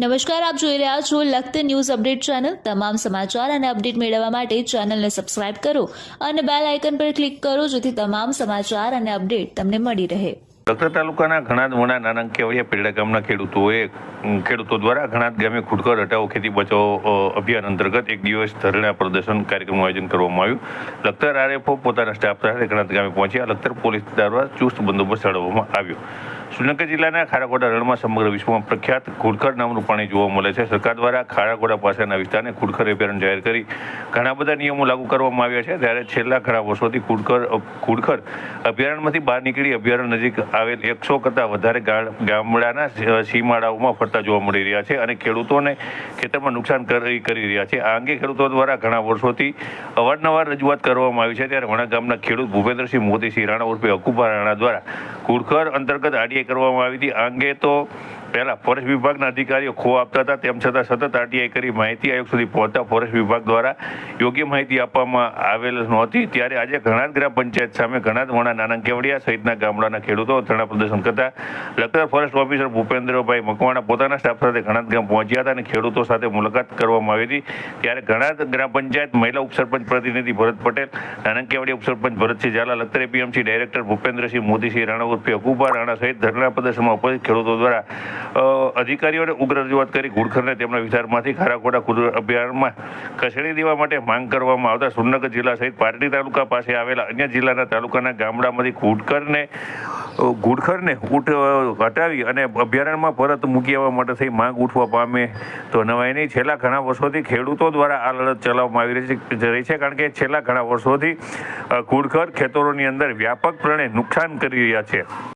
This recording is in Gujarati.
નમસ્કાર, આપ જોઈ રહ્યા છો લખત ન્યૂઝ અપડેટ ચેનલ. તમામ સમાચાર અને અપડેટ મેળવવા માટે ચેનલને સબસ્ક્રાઇબ કરો અને બેલ આઇકન પર ક્લિક કરો જેથી તમામ સમાચાર અને અપડેટ તમને મળી રહે. લખતર તાલુકાના ઘણા વણા નાના કેવડિયા પેડા ગામના ખેડૂતોએ ખેડૂતો દ્વારા ઘણા ગામે ખુડકર હટાવો, ખેતી બચાવો અભિયાન અંતર્ગત એક દિવસ ધરણા પ્રદર્શન કાર્યક્રમનું આયોજન કરવામાં આવ્યું. લખતર આરએફઓ પોતાના સ્ટાફ સાથે ઘણા ગામે પહોંચ્યા. લખતર પોલીસ દ્વારા ચુસ્ત બંદોબસ્ત જાળવવામાં આવ્યો. શ્રીનગર જિલ્લાના ખારાકોડા રણમાં સમગ્ર વિશ્વમાં પ્રખ્યાત ખુડખર નામનું પાણી જોવા મળે છે. સરકાર દ્વારા ખારાકોડા પાસેના વિસ્તારને ખુડખર અભયારણ્ય જાહેર કરી ઘણા બધા નિયમો લાગુ કરવામાં આવ્યા છે. ત્યારે છેલ્લા ઘણા વર્ષોથી ખુડખર ખુડખર અભયારણ્યમાંથી બહાર નીકળી અભયારણ્ય નજીક આવેલ એકસો કરતાં વધારે ગામડાના સીમાડાઓમાં ફરતા જોવા મળી રહ્યા છે અને ખેડૂતોને ખેતરમાં નુકસાન કરી રહ્યા છે. આ અંગે ખેડૂતો દ્વારા ઘણા વર્ષોથી અવારનવાર રજૂઆત કરવામાં આવી છે. ત્યારે વણા ગામના ખેડૂત ભૂપેન્દ્રસિંહ મોદીસિંહ રાણા ઉર્ફે અકુભા રાણા દ્વારા ખુડખર અંતર્ગત આરટીઆઈ કરવામાં આવી હતી. આ અંગે તો પહેલા ફોરેસ્ટ વિભાગના અધિકારીઓ ખો આપતા હતા. તેમ છતાં સતત આરટીઆઈ કરી માહિતી આયોગ સુધી પહોંચતા ફોરેસ્ટ વિભાગ દ્વારા યોગ્ય માહિતી આપવામાં આવેલ નહોતી. ત્યારે આજે ઘણા ગ્રામ પંચાયત સામે ઘણા મોણા નાના કેવડિયા સહિતના ગામડાના ખેડૂતો, ધરણા પ્રદર્શન કરતા લખતર ફોરેસ્ટ ઓફિસર ભૂપેન્દ્રભાઈ મકવાણા પોતાના સ્ટાફ સાથે ઘણા ગામ પહોંચ્યા હતા અને ખેડૂતો સાથે મુલાકાત કરવામાં આવી હતી. ત્યારે ઘણા ગ્રામ પંચાયત મહિલા ઉપસરપંચ પ્રતિનિધિ ભરત પટેલ નાના કેવડિયા ઉપસરપંચ ભરતસિંહ ઝાલા, લખતર એપીએમસી ડાયરેક્ટર ભૂપેન્દ્રસિંહ મોદીસિંહ રાણા ઉર્ફે અકુબા રાણા સહિત ધરણા પ્રદર્શનમાં ઉપસ્થિત ખેડૂતો દ્વારા અધિકારીઓને ઉગ્ર રજૂઆત કરી ઘુડખરને તેમના વિસ્તારમાંથી ખારાખોડા કુદર અભયારણ્યમાં ખસેડી દેવા માટે માંગ કરવામાં આવતા સુરનગર જિલ્લા સહિત પાટડી તાલુકા પાસે આવેલા અન્ય જિલ્લાના તાલુકાના ગામડામાંથી ઘુડખરને ઘુડખરને ઉઠ હટાવી અને અભયારણ્યમાં પરત મૂકી આવવા માટે થઈ માંગ ઉઠવા પામે. તો નવાય નહીં, છેલ્લા ઘણા વર્ષોથી ખેડૂતો દ્વારા આ લડત ચલાવવામાં આવી રહી છે કારણ કે છેલ્લા ઘણા વર્ષોથી ઘુડખર ખેતરોની અંદર વ્યાપકપણે નુકસાન કરી રહ્યા છે.